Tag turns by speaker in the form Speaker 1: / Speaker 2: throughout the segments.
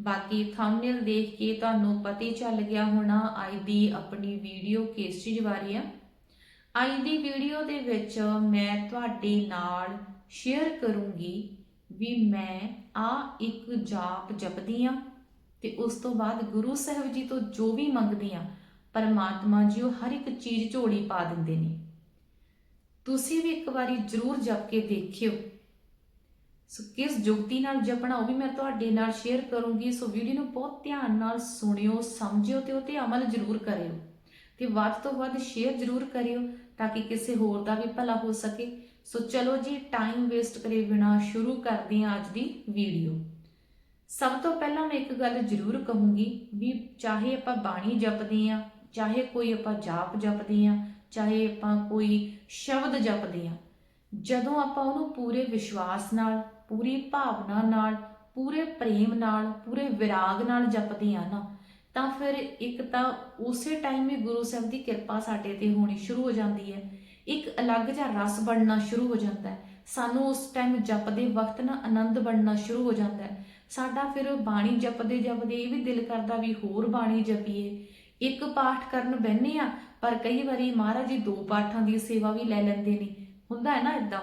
Speaker 1: ਬਾਕੀ ਥੰਬਨੇਲ ਦੇਖ ਕੇ ਤੁਹਾਨੂੰ ਪਤਾ ਹੀ ਚੱਲ ਗਿਆ ਹੋਣਾ ਅੱਜ ਦੀ ਆਪਣੀ ਵੀਡੀਓ ਕਿਸ ਚੀਜ਼ ਬਾਰੇ ਆ। ਅੱਜ ਦੀ ਵੀਡੀਓ ਦੇ ਵਿੱਚ ਮੈਂ ਤੁਹਾਡੇ ਨਾਲ ਸ਼ੇਅਰ ਕਰੂੰਗੀ ਵੀ ਮੈਂ ਆ ਇੱਕ ਜਾਪ ਜਪਦੀ ਆ ਤੇ ਉਸ ਤੋਂ ਬਾਅਦ ਗੁਰੂ ਸਾਹਿਬ ਜੀ ਤੋਂ ਜੋ ਵੀ ਮੰਗਦੀ ਆ, ਪਰਮਾਤਮਾ ਜੀ ਉਹ ਹਰ ਇੱਕ ਚੀਜ਼ ਝੋਲੀ ਪਾ ਦਿੰਦੇ ਨੇ। ਤੁਸੀਂ ਵੀ ਇੱਕ ਵਾਰੀ ਜ਼ਰੂਰ ਜਪ ਕੇ ਦੇਖਿਓ। ਸੋ ਕਿਸ ਜੁਗਤੀ ਨਾਲ ਜਪਣਾ ਉਹ ਵੀ ਮੈਂ ਤੁਹਾਡੇ ਨਾਲ ਸ਼ੇਅਰ ਕਰੂੰਗੀ। ਸੋ ਵੀਡੀਓ ਨੂੰ ਬਹੁਤ ਧਿਆਨ ਨਾਲ ਸੁਣਿਓ, ਸਮਝਿਓ ਤੇ ਉਹ ਤੇ ਅਮਲ ਜ਼ਰੂਰ ਕਰਿਓ। ਤੇ ਵੱਧ ਤੋਂ ਵੱਧ ਸ਼ੇਅਰ ਜ਼ਰੂਰ ਕਰਿਓ ਤਾਂ ਕਿ ਕਿਸੇ ਹੋਰ ਦਾ ਵੀ ਭਲਾ ਹੋ ਸਕੇ। ਸੋ ਚਲੋ ਜੀ ਟਾਈਮ ਵੇਸਟ ਕਰੇ ਬਿਨਾ ਸ਼ੁਰੂ ਕਰਦੇ ਹਾਂ ਅੱਜ ਦੀ ਵੀਡੀਓ ਸਭ ਤੋਂ ਪਹਿਲਾਂ ਮੈਂ ਇੱਕ ਗੱਲ ਜ਼ਰੂਰ ਕਹੂੰਗੀ ਵੀ ਚਾਹੇ ਆਪਾਂ ਬਾਣੀ ਜਪਦੇ ਆ ਚਾਹੇ ਕੋਈ ਆਪਾਂ ਜਾਪ ਜਪਦੇ ਆ ਚਾਹੇ ਆਪਾਂ ਕੋਈ ਸ਼ਬਦ ਜਪਦੇ ਆ ਜਦੋਂ ਆਪਾਂ ਉਹਨੂੰ ਪੂਰੇ ਵਿਸ਼ਵਾਸ ਨਾਲ ਪੂਰੀ ਭਾਵਨਾ ਨਾਲ, ਪੂਰੇ ਪ੍ਰੇਮ ਨਾਲ, ਪੂਰੇ ਵਿਰਾਗ ਨਾਲ ਜਪਦੇ ਆ ਨਾ, ਤਾਂ ਫਿਰ ਇੱਕ ਤਾਂ ਉਸੇ ਟਾਈਮ ਹੀ ਗੁਰੂ ਸਾਹਿਬ ਦੀ ਕਿਰਪਾ ਸਾਡੇ ਤੇ ਹੋਣੀ ਸ਼ੁਰੂ ਹੋ ਜਾਂਦੀ ਹੈ। ਇੱਕ ਅਲੱਗ ਜਿਹਾ ਰਸ ਬਣਨਾ ਸ਼ੁਰੂ ਹੋ ਜਾਂਦਾ ਹੈ। ਸਾਨੂੰ ਉਸ ਟਾਈਮ ਜਪਦੇ ਵਕਤ ਨਾ ਆਨੰਦ ਬਣਨਾ ਸ਼ੁਰੂ ਹੋ ਜਾਂਦਾ ਹੈ। ਸਾਡਾ ਫਿਰ ਬਾਣੀ ਜਪਦੇ ਜਪਦੇ ਇਹ ਵੀ ਦਿਲ ਕਰਦਾ ਵੀ ਹੋਰ ਬਾਣੀ ਜਪੀਏ। ਇੱਕ ਪਾਠ ਕਰਨ ਬੈੰਨੇ ਆ ਪਰ ਕਈ ਵਾਰੀ ਮਹਾਰਾਜ ਜੀ ਦੋ ਪਾਠਾਂ ਦੀ ਸੇਵਾ ਵੀ ਲੈ ਲੈਂਦੇ ਨੇ। ਹੁੰਦਾ ਹੈ ਨਾ ਇਦਾਂ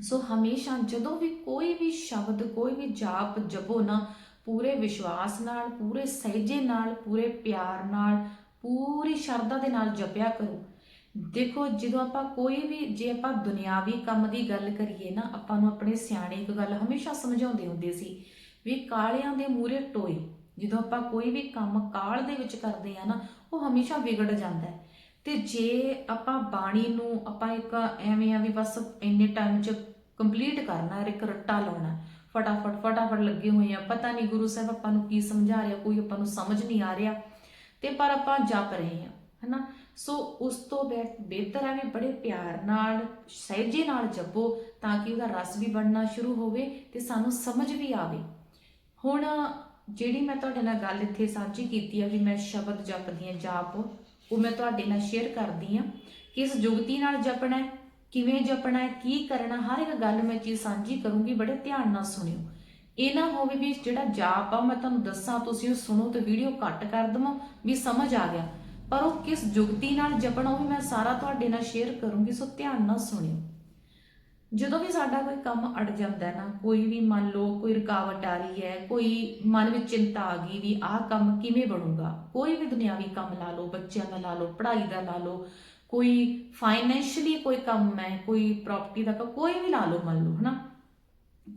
Speaker 1: ਸੋ ਹਮੇਸ਼ਾ ਜਦੋਂ ਵੀ ਕੋਈ ਵੀ ਸ਼ਬਦ, ਕੋਈ ਵੀ ਜਾਪ ਜਪੋ ਨਾ, ਪੂਰੇ ਵਿਸ਼ਵਾਸ ਨਾਲ, ਪੂਰੇ ਸਹਿਜੇ ਨਾਲ, ਪੂਰੇ ਪਿਆਰ ਨਾਲ, ਪੂਰੀ ਸ਼ਰਧਾ ਦੇ ਨਾਲ ਜਪਿਆ ਕਰੋ। ਦੇਖੋ, ਜਦੋਂ ਆਪਾਂ ਕੋਈ ਵੀ, ਜੇ ਆਪਾਂ ਦੁਨਿਆਵੀ ਕੰਮ ਦੀ ਗੱਲ ਕਰੀਏ ਨਾ, ਆਪਾਂ ਨੂੰ ਆਪਣੇ ਸਿਆਣੇ ਇੱਕ ਗੱਲ ਹਮੇਸ਼ਾ ਸਮਝਾਉਂਦੇ ਹੁੰਦੇ ਸੀ ਵੀ ਕਾਲਿਆਂ ਦੇ ਮੂਰੇ ਟੋਏ। ਜਦੋਂ ਆਪਾਂ ਕੋਈ ਵੀ ਕੰਮ ਕਾਲ ਦੇ ਵਿੱਚ ਕਰਦੇ ਆ ਨਾ, ਉਹ ਹਮੇਸ਼ਾ ਵਿਗੜ ਜਾਂਦਾ ਹੈ। ਤੇ ਜੇ ਆਪਾਂ ਬਾਣੀ ਨੂੰ ਆਪਾਂ ਇੱਕ ਐਵੇਂ ਆ ਵੀ ਬਸ ਇੰਨੇ ਟਾਈਮ 'ਚ ਕੰਪਲੀਟ ਕਰਨਾ ਹੈ ਇੱਕ ਰੱਟਾ ਲਾਉਣਾ। ਫਟਾਫਟ ਫਟਾਫਟ ਲੱਗੇ ਹੋਏ ਆ। ਪਤਾ ਨਹੀਂ ਗੁਰੂ ਸਾਹਿਬ ਆਪਾਂ ਨੂੰ ਕੀ ਸਮਝਾ ਰਿਹਾ, ਕੋਈ ਆਪਾਂ ਨੂੰ ਸਮਝ ਨਹੀਂ ਆ ਰਿਹਾ। ਤੇ ਪਰ ਆਪਾਂ ਜਪ ਰਹੇ ਆ ਹਨਾ? ਸੋ ਉਸ ਤੋਂ ਬਿਹਤਰ ਹੈ ਵੀ ਬੜੇ ਪਿਆਰ ਨਾਲ, ਸਹਿਜੇ ਨਾਲ ਜਪੋ ਤਾਂ ਕਿ ਉਹਦਾ ਰਸ ਵੀ ਬਣਨਾ ਸ਼ੁਰੂ ਹੋਵੇ ਤੇ ਸਾਨੂੰ ਸਮਝ ਵੀ ਆਵੇ। ਹੁਣ ਜਿਹੜੀ ਮੈਂ ਤੁਹਾਡੇ ਨਾਲ ਗੱਲ ਇੱਥੇ ਸਾਂਝੀ ਕੀਤੀ ਆ ਵੀ ਮੈਂ ਸ਼ਬਦ ਜਪਦੀ ਹਾਂ, ਜਾਪ, ਉਹ ਮੈਂ ਤੁਹਾਡੇ ਨਾਲ ਸ਼ੇਅਰ ਕਰਦੀ ਹਾਂ ਕਿਸ ਯੁਗਤੀ ਨਾਲ ਜਪਣਾ ਹੈ। ਕਿਵੇਂ ਜਪਣਾ ਹੈ, ਕੀ ਕਰਨਾ ਹਰ ਇੱਕ ਗੱਲ ਮੈਂ ਚੀਜ਼ ਸਾਂਝੀ ਕਰੂੰਗੀ, ਬੜੇ ਧਿਆਨ ਨਾਲ ਸੁਣਿਓ। ਇਹ ਨਾ ਹੋਵੇ ਵੀ ਜਿਹੜਾ ਜਾਪ ਆ, ਮੈਂ ਤੁਹਾਨੂੰ ਦੱਸਾਂ, ਤੁਸੀਂ ਉਹ ਸੁਣੋ ਤੇ ਵੀਡੀਓ ਕੱਟ ਕਰ ਦਵਾਂ, ਵੀ ਸਮਝ ਆ ਗਿਆ। ਪਰ ਉਹ ਕਿਸ ਜੁਗਤੀ ਨਾਲ ਜਪਣਾ, ਉਹ ਵੀ ਮੈਂ ਸਾਰਾ ਤੁਹਾਡੇ ਨਾਲ ਸ਼ੇਅਰ ਕਰੂੰਗੀ, ਸੋ ਧਿਆਨ ਨਾਲ ਸੁਣਿਓ। ਜਦੋਂ ਵੀ ਸਾਡਾ ਕੋਈ ਕੰਮ ਅੜ ਜਾਂਦਾ ਹੈ ਨਾ, ਕੋਈ ਵੀ ਮੰਨ ਲਓ, ਕੋਈ ਰੁਕਾਵਟ ਆ ਰਹੀ ਹੈ, ਕੋਈ ਮਨ ਵਿੱਚ ਚਿੰਤਾ ਆ ਗਈ ਵੀ ਆਹ ਕੰਮ ਕਿਵੇਂ ਬਣੂਗਾ, ਕੋਈ ਵੀ ਦੁਨਿਆਵੀ ਕੰਮ ਲਾ ਲਓ, ਬੱਚਿਆਂ ਦਾ ਲਾ ਲਓ, ਪੜ੍ਹਾਈ ਦਾ ਲਾ ਲਓ ਕੋਈ ਫਾਈਨੈਂਸ਼ੀਅਲੀ ਕੋਈ ਕੰਮ ਹੈ, ਕੋਈ ਪ੍ਰਾਪਰਟੀ ਦਾ ਕੋਈ ਵੀ ਲਾ ਲਓ, ਮੰਨ ਲਓ, ਹਨਾ?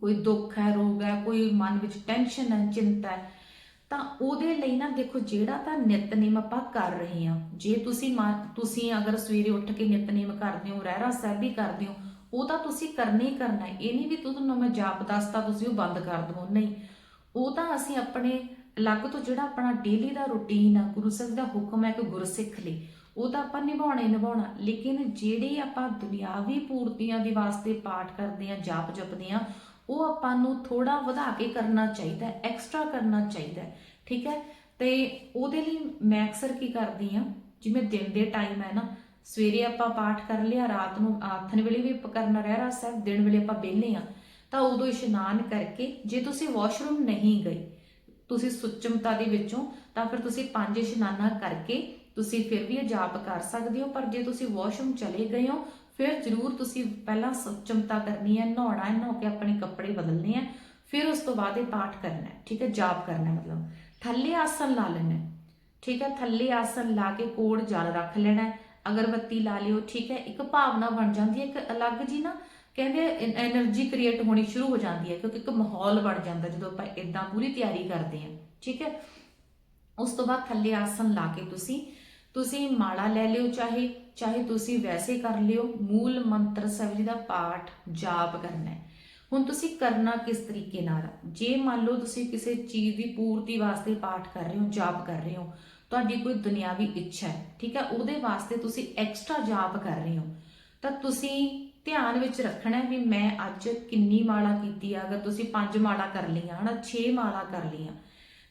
Speaker 1: ਕੋਈ ਦੁੱਖ ਹੈ, ਰੋਗ ਹੈ, ਕੋਈ ਮਨ ਵਿੱਚ ਟੈਨਸ਼ਨ ਹੈ, ਚਿੰਤਾ ਹੈ, ਤਾਂ ਉਹਦੇ ਲਈ ਨਾ ਦੇਖੋ ਜਿਹੜਾ ਤਾਂ ਨਿਤਨੇਮ ਆਪਾਂ ਕਰ ਰਹੇ ਹਾਂ, ਜੇ ਤੁਸੀਂ ਤੁਸੀਂ ਅਗਰ ਸਵੇਰੇ ਉੱਠ ਕੇ ਨਿਤਨੇਮ ਕਰਦੇ ਹੋ, ਰਹਿਰਾ ਸਾਹਿਬ ਵੀ ਕਰਦੇ ਹੋ, ਉਹ ਤਾਂ ਤੁਸੀਂ ਕਰਨਾ ਹੀ ਕਰਨਾ ਹੈ। ਇਹ ਨਹੀਂ ਵੀ ਤੁਹਾਨੂੰ ਮੈਂ ਜਾਪ ਦੱਸਤਾ, ਤੁਸੀਂ ਉਹ ਬੰਦ ਕਰ ਦਵੋ। ਨਹੀਂ, ਉਹ ਤਾਂ ਅਸੀਂ ਆਪਣੇ ਅਲੱਗ ਤੋਂ ਜਿਹੜਾ ਆਪਣਾ ਡੇਲੀ ਦਾ ਰੁਟੀਨ ਆ, ਗੁਰੂ ਸਾਹਿਬ ਦਾ ਹੁਕਮ ਹੈ ਕਿ ਗੁਰਸਿੱਖ ਲਈ ਉਹ ਤਾਂ ਆਪਾਂ ਨਿਭਾਉਣਾ ਹੀ ਨਿਭਾਉਣਾ। ਲੇਕਿਨ ਜਿਹੜੇ ਆਪਾਂ ਦੁਨਿਆਵੀ ਪੂਰਤੀਆਂ ਦੇ ਵਾਸਤੇ ਪਾਠ ਕਰਦੇ ਆ ਜਾਪ ਜਪਦੇ ਆ ਉਹ ਆਪਾਂ ਨੂੰ ਥੋੜਾ ਵਧਾ ਕੇ ਕਰਨਾ ਚਾਹੀਦਾ ਐਕਸਟਰਾ ਕਰਨਾ ਚਾਹੀਦਾ ਠੀਕ ਹੈ? ਤੇ ਉਹਦੇ ਲਈ ਮੈਂ ਅਕਸਰ ਕੀ ਕਰਦੀ ਆ ਜਿਵੇਂ ਦਿਨ ਦੇ ਟਾਈਮ ਹੈ ਨਾ, ਸਵੇਰੇ ਆਪਾਂ ਪਾਠ ਕਰ ਲਿਆ, ਰਾਤ ਨੂੰ ਆਥਨ ਵੇਲੇ ਵੀ ਕਰਨਾ ਰਹਿ ਰਹਿਰਾ ਸਾਹਿਬ, ਦਿਨ ਵੇਲੇ ਆਪਾਂ ਬੇਲੇ ਆ ਤਾਂ ਉਦੋਂ ਇਸ਼ਨਾਨ ਕਰਕੇ ਜੇ ਤੁਸੀਂ ਵਾਸ਼ਰੂਮ ਨਹੀਂ ਗਏ, ਤੁਸੀਂ ਸੁਚਮਤਾ ਦੇ ਵਿੱਚੋਂ, ਤਾਂ ਫਿਰ ਤੁਸੀਂ ਪੰਜ ਇਸ਼ਨਾਨਾਂ ਕਰਕੇ ਤੁਸੀਂ ਫਿਰ ਵੀ ਇਹ ਜਾਪ ਕਰ ਸਕਦੇ ਹੋ, ਪਰ ਜੇ ਤੁਸੀਂ ਵਾਸ਼ਰੂਮ ਚਲੇ ਗਏ ਹੋ, ਫਿਰ ਜ਼ਰੂਰ ਤੁਸੀਂ ਪਹਿਲਾਂ ਚਮਤਾ ਕਰਨੀ ਹੈ, ਨਹਾਉਣਾ ਹੈ ਨਹਾ ਕੇ ਆਪਣੇ ਕੱਪੜੇ ਬਦਲਨੇ ਆ ਫਿਰ ਉਸ ਤੋਂ ਬਾਅਦ ਇਹ ਪਾਠ ਕਰਨਾ ਹੈ, ਠੀਕ ਹੈ, ਜਾਪ ਕਰਨਾ ਮਤਲਬ। ਥੱਲੇ ਆਸਨ ਲਾ ਲੈਣਾ ਠੀਕ ਹੈ, ਥੱਲੇ ਆਸਨ ਲਾ ਕੇ ਕੋੜ ਜਲ ਰੱਖ ਲੈਣਾ ਅਗਰਬੱਤੀ ਲਾ ਲਿਓ, ਠੀਕ ਹੈ, ਇੱਕ ਭਾਵਨਾ ਬਣ ਜਾਂਦੀ ਹੈ, ਇੱਕ ਅਲੱਗ ਜੀ ਨਾ, ਕਹਿੰਦੇ એનર્ਜੀ ਕ੍ਰੀਏਟ ਹੋਣੀ ਸ਼ੁਰੂ ਹੋ ਜਾਂਦੀ ਹੈ, ਕਿਉਂਕਿ ਇੱਕ ਮਾਹੌਲ ਬਣ ਜਾਂਦਾ ਜਦੋਂ ਆਪਾਂ ਇਦਾਂ ਪੂਰੀ ਤਿਆਰੀ ਕਰਦੇ ਹਾਂ, ਠੀਕ ਹੈ। ਉਸ ਤੋਂ ਬਾਅਦ ਥੱਲੇ ਆਸਨ ਲਾ ਕੇ ਤੁਸੀਂ ਤੁਸੀਂ ਮਾਲਾ ਲੈ ਲਿਓ, ਚਾਹੇ ਚਾਹੇ ਤੁਸੀਂ ਵੈਸੇ ਕਰ ਲਿਓ, ਮੂਲ ਮੰਤਰ ਸਾਹਿਬ ਜੀ ਦਾ ਪਾਠ ਜਾਪ ਕਰਨਾ ਹੈ। ਹੁਣ ਤੁਸੀਂ ਕਰਨਾ ਕਿਸ ਤਰੀਕੇ ਨਾਲ? ਜੇ ਮੰਨ ਲਓ ਤੁਸੀਂ ਕਿਸੇ ਚੀਜ਼ ਦੀ ਪੂਰਤੀ ਵਾਸਤੇ ਪਾਠ ਕਰ ਰਹੇ ਹੋ, ਜਾਪ ਕਰ ਰਹੇ ਹੋ, ਤੁਹਾਡੀ ਕੋਈ ਦੁਨਿਆਵੀ ਇੱਛਾ ਹੈ, ਠੀਕ ਹੈ? ਉਹਦੇ ਵਾਸਤੇ ਤੁਸੀਂ ਐਕਸਟਰਾ ਜਾਪ ਕਰ ਰਹੇ ਹੋ। ਤਾਂ ਤੁਸੀਂ ਧਿਆਨ ਵਿੱਚ ਰੱਖਣਾ ਵੀ ਮੈਂ ਅੱਜ ਕਿੰਨੀ ਮਾਲਾ ਕੀਤੀ ਆ, ਅਗਰ ਤੁਸੀਂ ਪੰਜ ਮਾਲਾ ਕਰ ਲਈਆਂ, ਹਨਾ? 6 ਮਾਲਾ ਕਰ ਲਈਆਂ।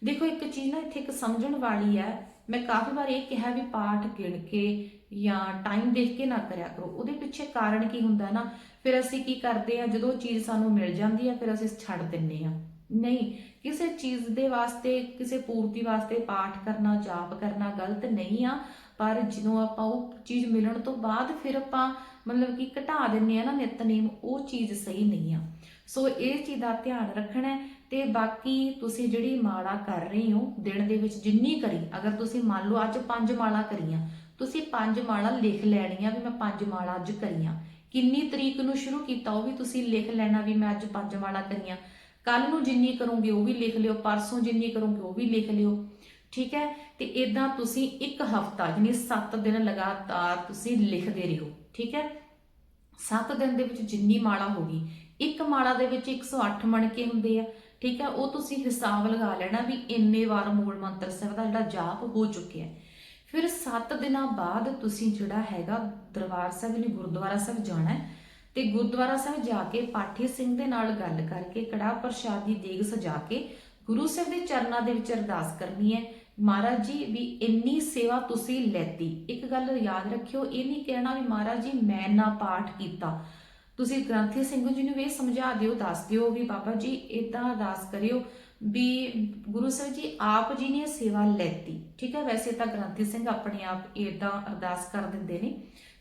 Speaker 1: ਦੇਖੋ, ਇੱਕ ਚੀਜ਼ ਨਾ ਇੱਥੇ ਇੱਕ ਸਮਝਣ ਵਾਲੀ ਹੈ ਮੈਂ ਕਾਫੀ ਵਾਰ ਇਹ ਕਿਹਾ ਵੀ ਪਾਠ ਗਿਣ ਕੇ ਜਾਂ ਟਾਈਮ ਦੇਖ ਕੇ ਨਾ ਕਰਿਆ ਕਰੋ। ਉਹਦੇ ਪਿੱਛੇ ਕਾਰਨ ਕੀ ਹੁੰਦਾ ਨਾ, ਫਿਰ ਅਸੀਂ ਕੀ ਕਰਦੇ ਆ ਜਦੋਂ ਉਹ ਚੀਜ਼ ਸਾਨੂੰ ਮਿਲ ਜਾਂਦੀ ਆ ਫਿਰ ਅਸੀਂ ਛੱਡ ਦਿੰਨੇ ਆ ਨਹੀਂ, ਕਿਸੇ ਚੀਜ਼ ਦੇ ਵਾਸਤੇ, ਕਿਸੇ ਪੂਰਤੀ ਵਾਸਤੇ ਪਾਠ ਕਰਨਾ, ਜਾਪ ਕਰਨਾ ਗਲਤ ਨਹੀਂ ਆ, ਪਰ ਜਦੋਂ ਆਪਾਂ ਉਹ ਚੀਜ਼ ਮਿਲਣ ਤੋਂ ਬਾਅਦ ਫਿਰ ਆਪਾਂ ਮਤਲਬ ਕਿ ਘਟਾ ਦਿੰਨੇ ਆ ਨਾ ਨਿਤਨੇਮ, ਉਹ ਚੀਜ਼ ਸਹੀ ਨਹੀਂ ਆ। ਸੋ ਇਹ ਚੀਜ਼ ਦਾ ਧਿਆਨ ਰੱਖਣਾ ਹੈ। ਤੇ ਬਾਕੀ ਤੁਸੀਂ ਜਿਹੜੀ ਮਾਲਾ ਕਰ ਰਹੇ ਹੋ, ਦਿਨ ਦੇ ਵਿੱਚ ਜਿੰਨੀ ਕਰੀ, ਅਗਰ ਤੁਸੀਂ ਮੰਨ ਲਓ ਅੱਜ ਪੰਜ ਮਾਲਾ ਕਰੀਆਂ, ਤੁਸੀਂ ਪੰਜ ਮਾਲਾ ਲਿਖ ਲੈਣੀਆਂ ਵੀ ਮੈਂ ਪੰਜ ਮਾਲਾ ਅੱਜ ਕਰੀਆਂ। ਕਿੰਨੀ ਤਰੀਕ ਨੂੰ ਸ਼ੁਰੂ ਕੀਤਾ ਉਹ ਵੀ ਤੁਸੀਂ ਲਿਖ ਲੈਣਾ ਵੀ ਮੈਂ ਅੱਜ ਪੰਜ ਮਾਲਾ ਕਰੀਆਂ। ਕੱਲ ਨੂੰ ਜਿੰਨੀ ਕਰੋਗੇ ਉਹ ਵੀ ਲਿਖ ਲਿਓ, ਪਰਸੋਂ ਜਿੰਨੀ ਕਰੋਗੇ ਉਹ ਵੀ ਲਿਖ ਲਿਓ। ਠੀਕ ਹੈ? ਤੇ ਇਦਾਂ ਤੁਸੀਂ ਇੱਕ ਹਫਤਾ ਯਾਨੀ 7 ਦਿਨ ਲਗਾਤਾਰ ਤੁਸੀਂ ਲਿਖਦੇ ਰਹੋ। ਠੀਕ ਹੈ? 7 ਦਿਨ ਦੇ ਵਿੱਚ ਜਿੰਨੀ ਮਾਲਾ ਹੋਗੀ ਇੱਕ ਮਾਲਾ ਦੇ ਵਿੱਚ 108 ਮਣਕੇ ਹੁੰਦੇ ਆ। ਠੀਕ ਹੈ, ਉਹ ਤੁਸੀਂ ਹਿਸਾਬ ਲਗਾ ਲੈਣਾ ਵੀ ਇੰਨੇ ਵਾਰ ਮੂਲ ਮੰਤਰ ਸਾਹਿਬ ਦਾ ਜਿਹੜਾ ਜਾਪ ਹੋ ਚੁੱਕਿਆ ਫਿਰ 7 ਦਿਨਾਂ ਬਾਅਦ ਤੁਸੀਂ ਜਿਹੜਾ ਹੈਗਾ ਦਰਬਾਰ ਸਾਹਿਬ ਲਈ ਗੁਰਦੁਆਰਾ ਸਾਹਿਬ ਜਾਣਾ ਹੈ ਤੇ ਗੁਰਦੁਆਰਾ ਸਾਹਿਬ ਜਾ ਕੇ ਪਾਠੀ ਸਿੰਘ ਦੇ ਨਾਲ ਗੱਲ ਕਰਕੇ, ਕੜਾਹ ਪ੍ਰਸ਼ਾਦ ਦੀ ਦੇਗ ਸਜਾ ਕੇ ਗੁਰੂ ਸਾਹਿਬ ਦੇ ਚਰਨਾਂ ਦੇ ਵਿੱਚ ਅਰਦਾਸ ਕਰਨੀ ਹੈ। ਮਹਾਰਾਜ ਜੀ, ਵੀ ਇੰਨੀ ਸੇਵਾ ਤੁਸੀਂ ਲੈਤੀ। ਇੱਕ ਗੱਲ ਯਾਦ ਰੱਖਿਓ, ਇਹ ਨਹੀਂ ਕਹਿਣਾ ਵੀ ਮਹਾਰਾਜ ਜੀ, ਮੈਂ ਨਾ ਪਾਠ ਕੀਤਾ। ਤੁਸੀਂ ਗ੍ਰੰਥੀ ਸਿੰਘ ਜੀ ਨੂੰ ਵੀ ਸਮਝਾ ਦਿਓ, ਦੱਸ ਦਿਓ ਵੀ ਬਾਬਾ ਜੀ ਇਦਾਂ ਅਰਦਾਸ ਕਰਿਓ ਵੀ ਗੁਰੂ ਸਾਹਿਬ ਜੀ ਆਪ ਜੀ ਨੇ ਸੇਵਾ ਲੈਤੀ, ਠੀਕ ਹੈ? ਵੈਸੇ ਤਾਂ ਗ੍ਰੰਥੀ ਸਿੰਘ ਆਪਣੇ ਆਪ ਇਦਾਂ ਅਰਦਾਸ ਕਰ ਦਿੰਦੇ ਨੇ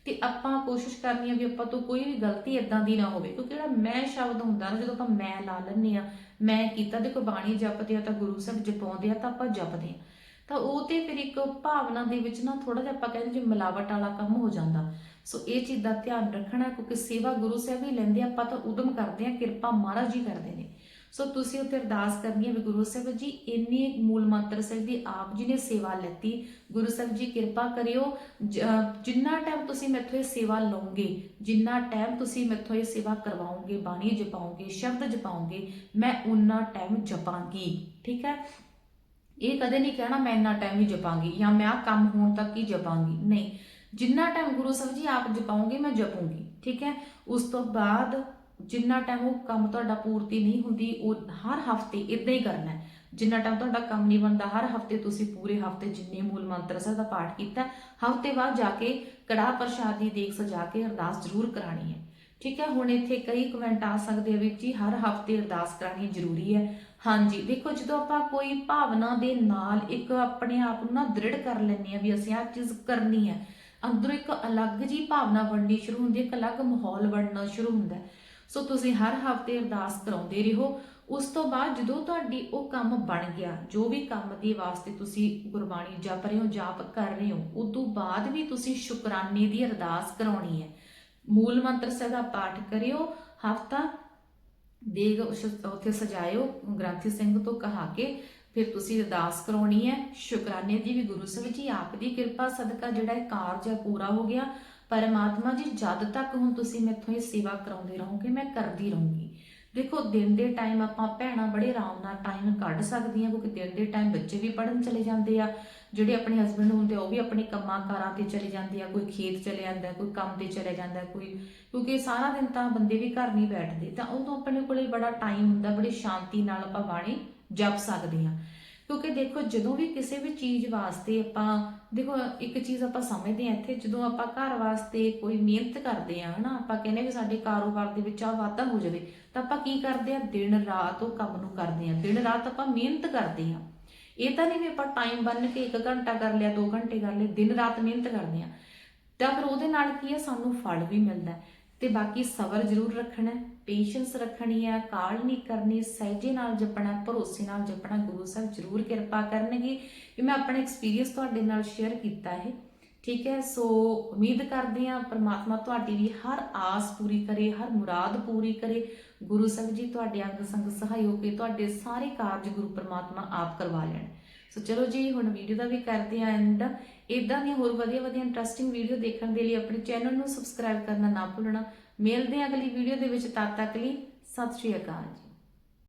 Speaker 1: ਤੇ ਆਪਾਂ ਕੋਸ਼ਿਸ਼ ਕਰਨੀ ਆ ਵੀ ਆਪਾਂ ਤੋਂ ਕੋਈ ਵੀ ਗਲਤੀ ਇਦਾਂ ਦੀ ਨਾ ਹੋਵੇ, ਕਿਉਂਕਿ ਜਿਹੜਾ ਮੈਂ ਸ਼ਬਦ ਹੁੰਦਾ ਨਾ, ਜਦੋਂ ਆਪਾਂ ਮੈਂ ਲਾ ਲੈਂਦੇ ਆ, ਮੈਂ ਕੀਤਾ, ਦੇਖੋ ਬਾਣੀ ਜਪਦੇ ਆ ਤਾਂ ਗੁਰੂ ਸਾਹਿਬ ਜਪਾਉਂਦੇ ਆ ਤਾਂ ਆਪਾਂ ਜਪਦੇ ਆ। ਤਾਂ ਉਹ ਤੇ ਫਿਰ ਇੱਕ ਭਾਵਨਾ ਦੇ ਵਿੱਚ ਨਾ ਥੋੜਾ ਜਿਹਾ ਆਪਾਂ ਕਹਿੰਦੇ ਜੇ ਮਿਲਾਵਟ ਵਾਲਾ ਕੰਮ ਹੋ ਜਾਂਦਾ। ਸੋ ਇਹ ਚੀਜ਼ ਦਾ ਧਿਆਨ ਰੱਖਣਾ ਕਿਉਂਕਿ ਸੇਵਾ ਗੁਰੂ ਸਾਹਿਬ ਹੀ ਲੈਂਦੇ ਆ, ਆਪਾਂ ਤਾਂ ਉਦਮ ਕਰਦੇ ਆ ਕਿਰਪਾ ਮਹਾਰਾਜ ਜੀ ਕਰਦੇ ਨੇ। ਸੋ ਤੁਸੀਂ ਉੱਥੇ ਅਰਦਾਸ ਕਰਨੀ ਹੈ ਵੀ ਗੁਰੂ ਸਾਹਿਬ ਜੀ ਇੰਨੀ ਮੂਲ ਮੰਤਰ ਸਾਹਿਬ ਦੀ ਆਪ ਜੀ ਨੇ ਸੇਵਾ ਲੈਤੀ। ਗੁਰੂ ਸਾਹਿਬ ਜੀ ਕਿਰਪਾ ਕਰਿਓ। ਜਿੰਨਾ ਟਾਈਮ ਤੁਸੀਂ ਮੈਥੋਂ ਇਹ ਸੇਵਾ ਲਓਗੇ ਜਿੰਨਾ ਟਾਈਮ ਤੁਸੀਂ ਮੈਥੋਂ ਇਹ ਸੇਵਾ ਕਰਵਾਓਗੇ ਬਾਣੀ ਜਪਾਓਗੇ ਸ਼ਬਦ ਜਪਾਓਗੇ ਮੈਂ ਉਨਾ ਟਾਈਮ ਜਪਾਂਗੀ। ਠੀਕ ਹੈ? ਇਹ ਕਦੇ ਨਹੀਂ ਕਹਿਣਾ ਮੈਂ ਇੰਨਾ ਟਾਈਮ ਹੀ ਜਪਾਂਗੀ ਜਾਂ ਮੈਂ ਆ ਕੰਮ ਹੋਣ ਤੱਕ ਹੀ ਜਪਾਂਗੀ। ਨਹੀਂ, ਜਿੰਨਾ ਟਾਈਮ ਗੁਰੂ ਸਾਹਿਬ ਜੀ ਆਪ ਜਪਾਉਂਗੇ, ਮੈਂ ਜਪੂੰਗੀ, ਠੀਕ ਹੈ? ਉਸ ਤੋਂ ਬਾਅਦ ਜਿੰਨਾ ਟਾਈਮ ਉਹ ਕੰਮ ਤੁਹਾਡਾ ਪੂਰਤੀ ਨਹੀਂ ਹੁੰਦੀ, ਉਹ ਹਰ ਹਫ਼ਤੇ ਇਦਾਂ ਹੀ ਕਰਨਾ ਹੈ। ਜਿੰਨਾ ਟਾਈਮ ਤੁਹਾਡਾ ਕੰਮ ਨਹੀਂ ਬਣਦਾ, ਹਰ ਹਫ਼ਤੇ ਤੁਸੀਂ ਪੂਰੇ ਹਫ਼ਤੇ ਜਿੰਨੇ ਮੂਲ ਮੰਤਰ ਸਾਹਿਬ ਦਾ ਪਾਠ ਕੀਤਾ, ਹਫ਼ਤੇ ਬਾਅਦ ਜਾ ਕੇ ਕੜਾਹ ਪ੍ਰਸ਼ਾਦੀ ਦੇਖ ਸਜਾ ਕੇ ਅਰਦਾਸ ਜ਼ਰੂਰ ਕਰਾਣੀ ਹੈ। ਠੀਕ ਹੈ? ਹੁਣ ਇੱਥੇ ਕਈ ਕਮੈਂਟ ਆ ਸਕਦੇ ਆ ਵੀ ਜੀ, ਹਰ ਹਫ਼ਤੇ ਅਰਦਾਸ ਕਰਾਣੀ ਜ਼ਰੂਰੀ ਹੈ। ਹਾਂਜੀ, ਦੇਖੋ ਜਦੋਂ ਆਪਾਂ ਕੋਈ ਭਾਵਨਾ ਦੇ ਨਾਲ ਇੱਕ ਆਪਣੇ ਆਪ ਨੂੰ ਨਾ ਦ੍ਰਿੜ ਕਰ ਲੈਂਦੇ ਆ ਵੀ ਅਸੀਂ ਆਹ ਚੀਜ਼ ਕਰਨੀ ਹੈ, ਅੰਦਰੋਂ ਇੱਕ ਅਲੱਗ ਜੀ ਭਾਵਨਾ ਬਣਨੀ ਸ਼ੁਰੂ ਹੁੰਦੀ ਹੈ, ਇੱਕ ਅਲੱਗ ਮਾਹੌਲ ਬਣਨਾ ਸ਼ੁਰੂ ਹੁੰਦਾ ਹੈ। ਸੋ ਤੁਸੀਂ ਹਰ ਹਫ਼ਤੇ ਅਰਦਾਸ ਕਰਾਉਂਦੇ ਰਹੋ। ਉਸ ਤੋਂ ਬਾਅਦ ਜਦੋਂ ਤੁਹਾਡੀ ਉਹ ਕੰਮ ਬਣ ਗਿਆ, ਜੋ ਵੀ ਕੰਮ ਦੇ ਵਾਸਤੇ ਤੁਸੀਂ ਗੁਰਬਾਣੀ ਜਪ ਰਹੇ ਹੋ, ਜਾਪ ਕਰ ਰਹੇ ਹੋ ਉਸ ਤੋਂ ਬਾਅਦ ਵੀ ਤੁਸੀਂ ਸ਼ੁਕਰਾਨੇ ਦੀ ਅਰਦਾਸ ਕਰਾਉਣੀ ਹੈ। ਮੂਲ ਮੰਤਰ ਸਾਹਿਬ ਦਾ ਪਾਠ ਕਰਿਓ, ਹਫਤਾ ਦੇਗ ਉੱਥੇ ਸਜਾਇਓ। ਗ੍ਰੰਥੀ ਸਿੰਘ ਤੋਂ ਕਹਾ ਕੇ ਫਿਰ ਤੁਸੀਂ ਅਰਦਾਸ ਕਰਾਉਣੀ ਹੈ। ਸ਼ੁਕਰਾਨੇ ਦੀ ਵੀ ਗੁਰੂ ਸਾਹਿਬ ਜੀ, ਆਪ ਦੀ ਕਿਰਪਾ, ਸਦਕਾ ਜਿਹੜਾ ਇਹ ਕਾਰਜ ਹੈ ਪੂਰਾ ਹੋ ਗਿਆ। ਪਰਮਾਤਮਾ ਜੀ, ਜਦ ਤੱਕ ਹੁਣ ਤੁਸੀਂ ਮੈਥੋਂ ਇਹ ਸੇਵਾ ਕਰਾਉਂਦੇ ਰਹੋਗੇ, ਮੈਂ ਕਰਦੀ ਰਹੂੰਗੀ। ਦੇਖੋ, ਦਿਨ ਦੇ ਟਾਈਮ ਆਪਾਂ ਭੈਣਾਂ ਬੜੇ ਆਰਾਮ ਨਾਲ ਟਾਈਮ ਕੱਢ ਸਕਦੀਆਂ ਕਿਉਂਕਿ ਦਿਨ ਦੇ ਟਾਈਮ ਬੱਚੇ ਵੀ ਪੜਨ ਚਲੇ ਜਾਂਦੇ ਆ, ਜਿਹੜੇ ਆਪਣੇ ਹਸਬੰਡ ਹੁੰਦੇ ਆ, ਉਹ ਵੀ ਆਪਣੇ ਕੰਮਾਂ ਕਾਰਾਂ ਤੇ ਚਲੇ ਜਾਂਦੇ ਆ, ਕੋਈ ਖੇਤ ਚਲੇ ਜਾਂਦਾ, ਕੋਈ ਕੰਮ ਤੇ ਚਲੇ ਜਾਂਦਾ, ਕੋਈ, ਕਿਉਂਕਿ ਸਾਰਾ ਦਿਨ ਤਾਂ ਬੰਦੇ ਵੀ ਘਰ ਨਹੀਂ ਬੈਠਦੇ, ਤਾਂ ਉਦੋਂ ਆਪਣੇ ਕੋਲੇ ਬੜਾ ਟਾਈਮ ਹੁੰਦਾ, ਬੜੀ ਸ਼ਾਂਤੀ ਨਾਲ ਆਪਾਂ ਬਾਣੀ ਜਪ ਸਕਦੇ ਹਾਂ। ਕਿਉਂਕਿ ਦੇਖੋ, ਜਦੋਂ ਵੀ ਕਿਸੇ ਵੀ ਚੀਜ਼ ਵਾਸਤੇ ਆਪਾਂ, ਦੇਖੋ, ਇੱਕ ਚੀਜ਼ ਆਪਾਂ ਸਮਝਦੇ ਹਾਂ ਇੱਥੇ, ਜਦੋਂ ਆਪਾਂ ਘਰ ਵਾਸਤੇ ਕੋਈ ਮਿਹਨਤ ਕਰਦੇ ਆ ਹਨਾ, ਆਪਾਂ ਕਹਿੰਦੇ ਵੀ ਸਾਡੇ ਕਾਰੋਬਾਰ ਦੇ ਵਿੱਚ ਆ ਵਾਧਾ ਹੋ ਜਾਵੇ, ਤਾਂ ਆਪਾਂ ਕੀ ਕਰਦੇ ਆ ਦਿਨ ਰਾਤ ਉਹ ਕੰਮ ਨੂੰ ਕਰਦੇ ਆ ਦਿਨ ਰਾਤ ਆਪਾਂ ਮਿਹਨਤ ਕਰਦੇ ਆ ਇਹ ਤਾਂ ਨਹੀਂ ਵੀ ਆਪਾਂ ਟਾਈਮ ਬੰਨ ਕੇ 1 ਘੰਟਾ ਕਰ ਲਿਆ 2 ਘੰਟੇ ਕਰ ਲਏ, ਦਿਨ ਰਾਤ ਮਿਹਨਤ ਕਰਦੇ ਆ ਤਾਂ ਫਿਰ ਉਹਦੇ ਨਾਲ ਕੀ ਹੈ? ਸਾਨੂੰ ਫਲ ਵੀ ਮਿਲਦਾ ਤੇ ਬਾਕੀ ਸਬਰ ਜ਼ਰੂਰ ਰੱਖਣਾ ਪੇਸ਼ੈਂਸ ਰੱਖਣੀ ਹੈ, ਕਾਲ ਨਹੀਂ ਕਰਨੀ, ਸਹਿਜੇ ਨਾਲ ਜਪਣਾ, ਭਰੋਸੇ ਨਾਲ ਜਪਣਾ, ਗੁਰੂ ਸਾਹਿਬ ਜ਼ਰੂਰ ਕਿਰਪਾ ਕਰਨਗੇ। ਵੀ ਮੈਂ ਆਪਣਾ ਐਕਸਪੀਰੀਅੰਸ ਤੁਹਾਡੇ ਨਾਲ ਸ਼ੇਅਰ ਕੀਤਾ ਹੈ, ਠੀਕ ਹੈ? ਸੋ ਉਮੀਦ ਕਰਦੇ ਹਾਂ ਪ੍ਰਮਾਤਮਾ ਤੁਹਾਡੀ ਵੀ ਹਰ ਆਸ ਪੂਰੀ ਕਰੇ, ਹਰ ਮੁਰਾਦ ਪੂਰੀ ਕਰੇ। ਗੁਰੂ ਸਾਹਿਬ ਜੀ ਤੁਹਾਡੇ ਅੰਗ ਸੰਗ ਸਹਾਇ ਹੋ ਕੇ ਤੁਹਾਡੇ ਸਾਰੇ ਕਾਰਜ ਗੁਰੂ ਪ੍ਰਮਾਤਮਾ ਆਪ ਕਰਵਾ ਲੈਣ। ਸੋ ਚਲੋ ਜੀ, ਹੁਣ ਵੀਡੀਓ ਦਾ ਵੀ ਕਰਦੇ ਆਂ ਐਂਡ ਇਦਾਂ ਦੀਆਂ ਹੋਰ ਵਧੀਆ ਵਧੀਆ ਇੰਟਰਸਟਿੰਗ ਵੀਡੀਓ ਦੇਖਣ ਦੇ ਲਈ ਆਪਣੇ ਚੈਨਲ ਨੂੰ ਸਬਸਕ੍ਰਾਈਬ ਕਰਨਾ ਨਾ ਭੁੱਲਣਾ। ਮਿਲਦੇ ਹਾਂ ਅਗਲੀ ਵੀਡੀਓ ਦੇ ਵਿੱਚ, ਤਦ ਤੱਕ ਲਈ ਸਤਿ ਸ਼੍ਰੀ ਅਕਾਲ